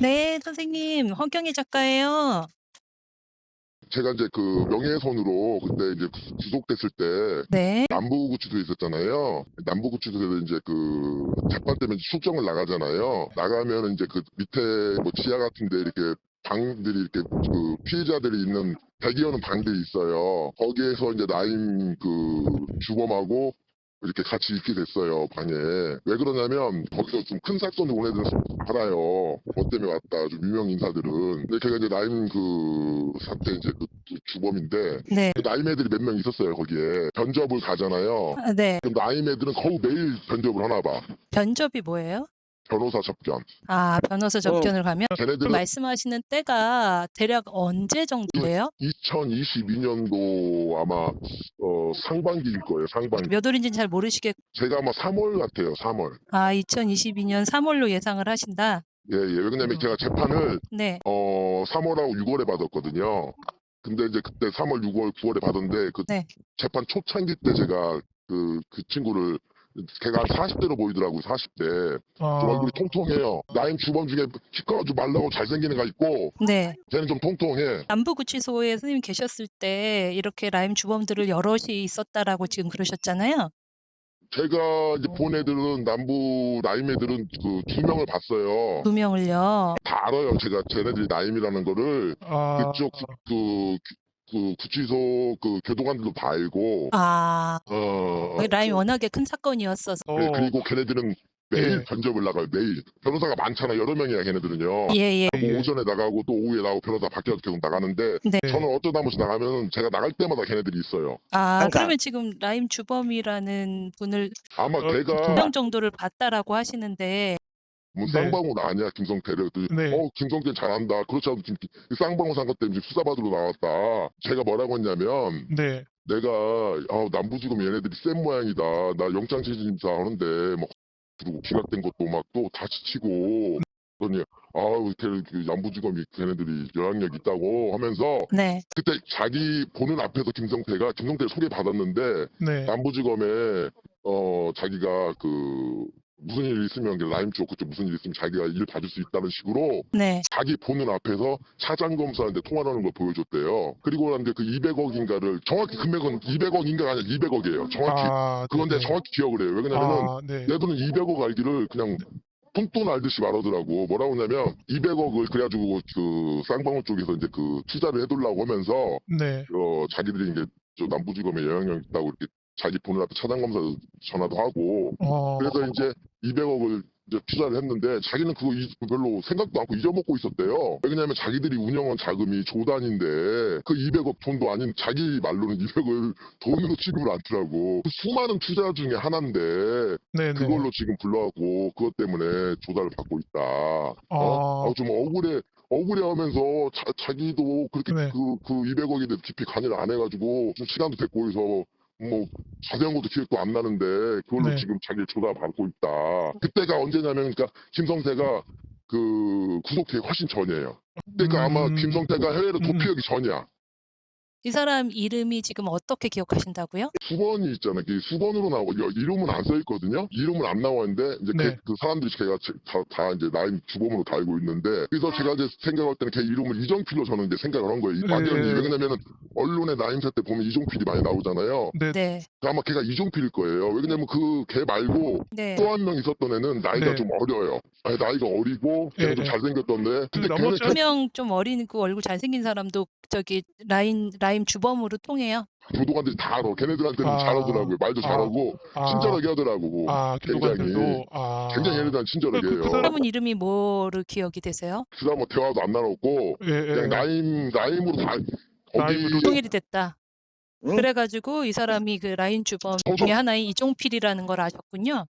네, 선생님. 허경희 작가예요. 제가 이제 그 명예훼손으로 그때 이제 구- 구속됐을 때 네. 남부구치소에 있었잖아요. 남부구치소에 이제 그 재판 때문에 출정을 나가잖아요. 나가면 이제 그 밑에 뭐 지하 같은데 이렇게 방들이 이렇게 그 피해자들이 있는 대기하는 방들이 있어요. 거기에서 이제 나임 그 주범하고 이렇게 같이 있게 됐어요, 방에. 왜 그러냐면, 거기서 좀 큰 사건을 온 애들은 알아요. 뭐 때문에 왔다, 좀 유명 인사들은. 근데 걔가 이제 나임 그 사태 이제 그 주범인데, 네. 그 나임 애들이 몇 명 있었어요, 거기에. 변접을 가잖아요. 아, 네. 그럼 나임 애들은 거의 매일 변접을 하나 봐. 변접이 뭐예요? 변호사 접견. 아, 변호사 접견을 가면 걔네들은 말씀하시는 때가 대략 언제 정도예요? 2022년도 아마 어, 상반기일 거예요, 상반기. 몇 월인지는 잘 모르시겠. 제가 아마 3월 같아요, 3월. 아, 2022년 3월로 예상을 하신다. 예, 예. 왜냐면 제가 재판을 네. 어 3월하고 6월에 받았거든요. 근데 이제 그때 3월, 6월, 9월에 받았는데 그 네. 재판 초창기 때 제가 그, 그 친구를 걔가 한 40대로 보이더라고요, 40대. 좀 아, 얼굴이 통통해요. 나임 주범 중에 키 커가지고 말라고 잘생긴 애가 있고 네. 걔는 좀 통통해. 남부구치소에 선생님 계셨을 때 이렇게 라임 주범들을 여럿이 있었다라고 지금 그러셨잖아요. 제가 이제 본 애들은 남부 나임 애들은 그 두 명을 봤어요. 두 명을요. 다 알아요. 제가 쟤네들이 나임이라는 거를 아, 그쪽 그, 그, 그 구치소 그 교도관들도 다 알고 아, 어, 라임 워낙에 큰 사건이었어서. 어, 네, 그리고 걔네들은 매일 예. 견접을 나가요. 매일 변호사가 많잖아. 여러 명이야 걔네들은요. 예, 예. 뭐 예. 오전에 나가고 또 오후에 나가고 변호사 바뀌어서 계속 나가는데 네. 예. 저는 어쩌다 한 번씩 나가면 제가 나갈 때마다 걔네들이 있어요. 아, 항상. 그러면 지금 라임 주범이라는 분을 아마 어, 두 걔가 명 정도를 봤다라고 하시는데, 뭐 네. 쌍방울 아니야 김성태를 네. 어 김성태 잘한다. 그렇지 않아도 지금 이 쌍방울 산것 때문에 지금 수사받으러 나왔다. 제가 뭐라고 했냐면 네. 내가 아, 남부지검 얘네들이 센 모양이다. 나 영장 실질심사 하는데 막 그리고 기각된 것도 막 또 다시 치고 그러니 아우 걔그 남부지검이 걔네들이 영향력 있다고 하면서 네. 그때 자기 보는 앞에서 김성태가 김성태 소개 받았는데 네. 남부지검에 어 자기가 그 무슨 일 있으면 그 라임 쪽 그쪽 무슨 일 있으면 자기가 일 봐줄 수 있다는 식으로 네. 자기 보는 앞에서 차장 검사한테 통화를 하는 걸 보여줬대요. 그리고 난데 그 200억인가를 정확히 금액은 200억인가가 아니라 200억이에요. 정확히. 아, 그건데 네. 정확히 기억을 해요. 왜냐면은 아, 네. 얘들은 200억 알기를 그냥 푼돈 알듯이 말하더라고. 뭐라고 하냐면 200억을 그래가지고 그 쌍방울 쪽에서 이제 그 투자를 해두려고 하면서 네. 어 자기들이 이제 저 남부지검에 영향력 있다고 이렇게 자기 보는 앞에 차장 검사 전화도 하고 어, 그래서 이제 200억을 이제 투자를 했는데 자기는 그거 이- 별로 생각도 않고 잊어먹고 있었대요. 왜냐하면 자기들이 운영한 자금이 조단인데 그 200억 돈도 아닌 자기 말로는 200을 돈으로 취급을 않더라고. 그 수많은 투자 중에 하나인데 네, 네. 그걸로 지금 불러갖고 그것 때문에 조사를 받고 있다. 어? 아. 아, 좀 억울해. 억울해하면서 자, 자기도 그렇게 네. 그, 그 200억에 대해 깊이 관여를 안 해가지고 좀 시간도 됐고 해서 뭐 자세한 것도 기억도 안 나는데 그걸로 네. 지금 자기 조사 받고 있다. 그때가 언제냐면 그러니까 김성태가 그 구속되기 훨씬 전이에요. 그러니까 아마 음. 김성태가 해외로 음. 도피하기 전이야. 이 사람 이름이 지금 어떻게 기억하신다고요? 수건이 있잖아요. 그 수건으로 나오고 여- 이름은 안 써 있거든요. 이름은 안 나와 있는데 이제 네. 걔- 그 사람들이 걔가 제- 다, 다 이제 나임 주범으로 다 알고 있는데 그래서 제가 이제 생각할 때는 걔 이름을 이정필로 저는 이제 생각을 한 거예요. 이- 네. 완전히 왜냐면은 언론에 나임사 때 보면 이종필이 많이 나오잖아요. 네. 네. 아마 걔가 이종필일 거예요. 왜냐면 그 걔 말고 네. 또 한 명 있었던 애는 나이가 네. 좀 어려요. 아니, 나이가 어리고 걔는 네, 좀 네. 잘생겼던데 근데 걔는 나머지 한명 좀 어린 그 얼굴 잘생긴 사람도 저기 라인 라임 주범으로 통해요. 교도관들이 다 알아. 걔네들한테는 아. 잘하더라고요. 말도 아. 잘하고 아, 친절하게 하더라고. 아, 굉장히 아, 굉장히 얘네들한 친절하게 그- 해요. 그그 사람은 이름이 뭐로 기억이 되세요? 그 사람 뭐 대화도 안 나눴고 예, 예. 그냥 나임 나임으로 다 거기 나임으로 통일이 됐다. 응? 그래가지고 이 사람이 그 라인 주범 중에 하나인 이종필이라는 걸 아셨군요.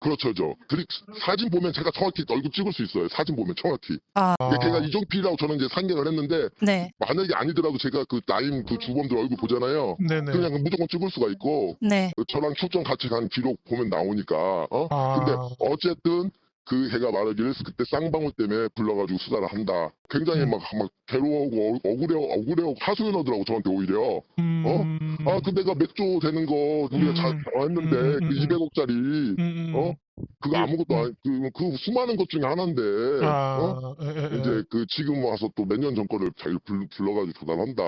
그렇죠, 저. 그리 사진 보면 제가 정확히 얼굴 찍을 수 있어요. 사진 보면 정확히. 아, 근데 걔가 이종필이라고 저는 이제 상견을 했는데 네, 만약에 아니더라도 제가 그 나임 그 주범들 얼굴 보잖아요. 네네. 그냥 무조건 찍을 수가 있고 네, 저랑 출정 같이 간 기록 보면 나오니까. 어? 아, 근데 어쨌든 그 걔가 말하기를 그때 쌍방울 때문에 불러가지고 수사를 한다. 굉장히 음. 막, 막 괴로워하고 어- 억울해 억울해하고 하소연 하더라고 저한테 오히려. 음, 아, 그 내가 맥주 되는 거 우리가 음. 잘 했는데 음, 음, 그 음. 200억짜리 음, 음. 어? 그거 그- 아무것도 음. 아니 그, 그 수많은 것 중에 하나인데 아, 어? 예, 예, 예. 이제 그 지금 와서 또 몇 년 전 거를 불, 불러가지고 조달한다.